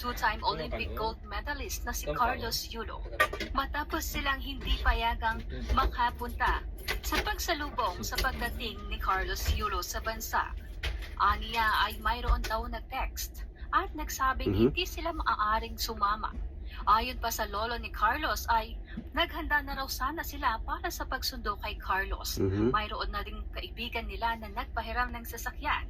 two-time Olympic gold medalist na si Carlos Yulo matapos silang hindi payagang makapunta sa pagsalubong sa pagdating ni Carlos Yulo sa bansa. Aniya ay mayroon daw nag-text at nagsabing Mhm. hindi sila maaaring sumama. Ayon pa sa lolo ni Carlos ay naghanda na raw sana sila para sa pagsundo kay Carlos. Mhm. Mayroon na rin kaibigan nila na nagpahiram ng sasakyan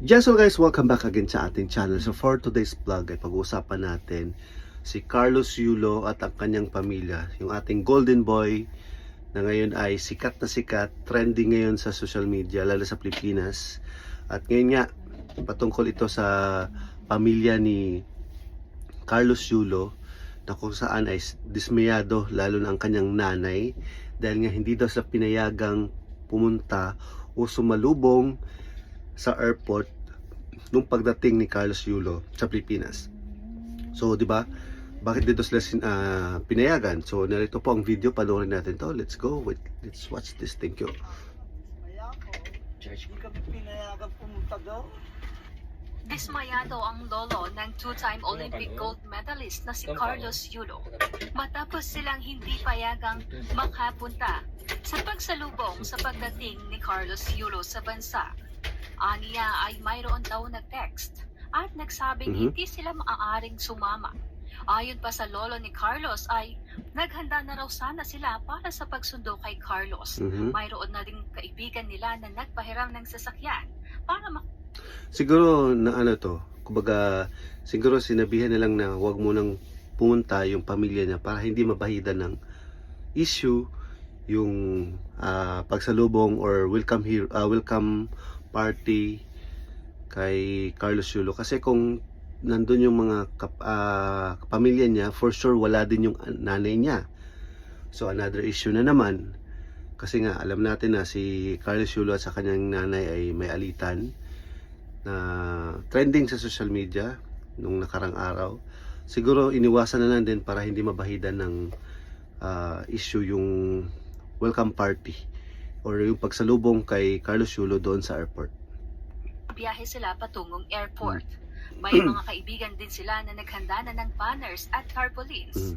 Yeah, so guys, welcome back again sa ating channel. So for today's vlog ay pag-uusapan natin si Carlos Yulo at ang kanyang pamilya, yung ating golden boy na ngayon ay sikat na sikat, trending ngayon sa social media, lalo sa Pilipinas. At ngayon nga, patungkol ito sa pamilya ni Carlos Yulo na kung saan ay dismayado lalo na ang kanyang nanay dahil nga hindi daw sila pinayagang pumunta o sumalubong sa airport nung pagdating ni Carlos Yulo sa Pilipinas. So, di ba? Bakit dito sila sin, ah, pinayagan? So, narito po ang video. Panoorin natin to. Let's go. Wait, let's watch this. Thank you. Ako, hindi kami pinayagan pumunta doon. Dismayado ang lolo ng two-time Olympic gold medalist na si Carlos Yulo matapos silang hindi payagang makapunta sa pagsalubong sa pagdating ni Carlos Yulo sa bansa. Aniya ay mayroon daw nag-text at nagsabing Mhm. hindi sila maaaring sumama. Ayon pa sa lolo ni Carlos ay naghanda na raw sana sila para sa pagsundo kay Carlos. Mhm. Mayroon na rin kaibigan nila na nagpahiram ng sasakyan para Siguro na ano to, kumbaga siguro sinabihan na lang na wag mo nang pumunta yung pamilya niya para hindi mabahidan ng issue yung ah, pagsalubong or welcome here ah, welcome party kay Carlos Yulo. Kasi kung nandun yung mga kap, ah, pamilya niya for sure wala din yung nanay niya. So another issue na naman. Kasi nga alam natin na si Carlos Yulo at sa kanyang nanay ay may alitan na trending sa social media nung nakarang araw. Siguro iniwasan na lang din para hindi mabahidan ng ah, issue yung welcome party or yung pagsalubong kay Carlos Yulo doon sa airport. biyahe sila patungong airport. May mga kaibigan din sila na naghanda na ng banners at tarpaulins. Mhm.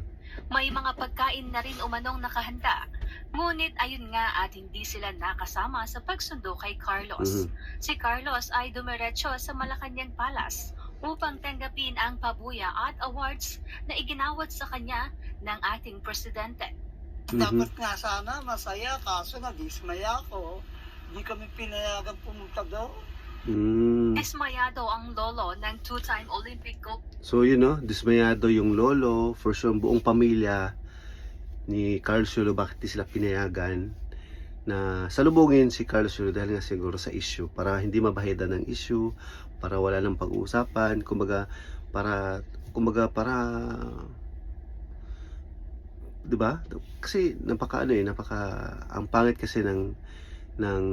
May mga pagkain na rin umanong nakahanda. Ngunit ayun nga at hindi sila nakasama sa pagsundo kay Carlos. Si Carlos ay dumiretso sa Malacanang Palace upang tanggapin ang pabuya at awards na iginawad sa kanya ng ating presidente. Mhm. Dapat nga sana masaya, kaso nadismaya ako. Hindi kami pinayagan pumunta doon. Mm. Dismayado ang lolo ng two-time Olympic gold So yun no, dismayado yung lolo, for sure ang buong pamilya ni Carlos Yulo bakit di sila pinayagan na salubungin si Carlos Yulo dahil nga siguro sa issue para hindi mabahidan ng issue, para wala nang pag-uusapan, kumbaga para kumbaga para 'di ba? Kasi napaka ano eh, napaka ang pangit kasi ng ng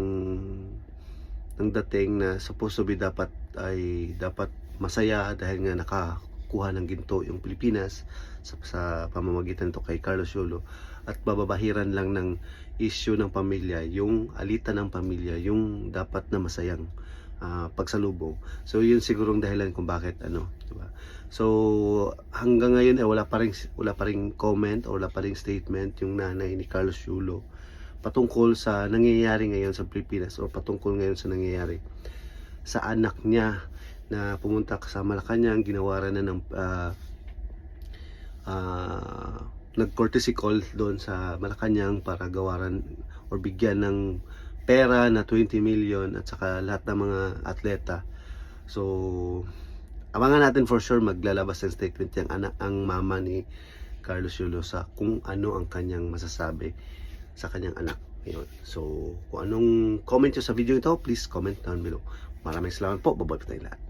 ng dating na supposed to be dapat ay dapat masaya dahil nga nakakuha ng ginto yung Pilipinas sa, sa pamamagitan nito kay Carlos Yulo at bababahiran lang ng issue ng pamilya yung alitan ng pamilya yung dapat na masayang ah, pagsalubong. So yun sigurong dahilan kung bakit ano di ba? So hanggang ngayon eh, wala pa ring wala pa ring comment o wala pa ring statement yung nanay ni Carlos Yulo patungkol sa nangyayari ngayon sa Pilipinas o patungkol ngayon sa nangyayari sa anak niya na pumunta sa Malacanang, ginawaran na ng uh, uh, nag-courtesy call doon sa Malacanang para gawaran or bigyan ng pera na 20 million at saka lahat ng mga atleta. So, abangan natin for sure maglalabas ng statement yung anak, ang mama ni Carlos Yulo sa kung ano ang kanyang masasabi sa kanyang anak. Ayun. So, kung anong comment nyo sa video ito, please comment down below. Maraming salamat po. Bye-bye po tayong lahat.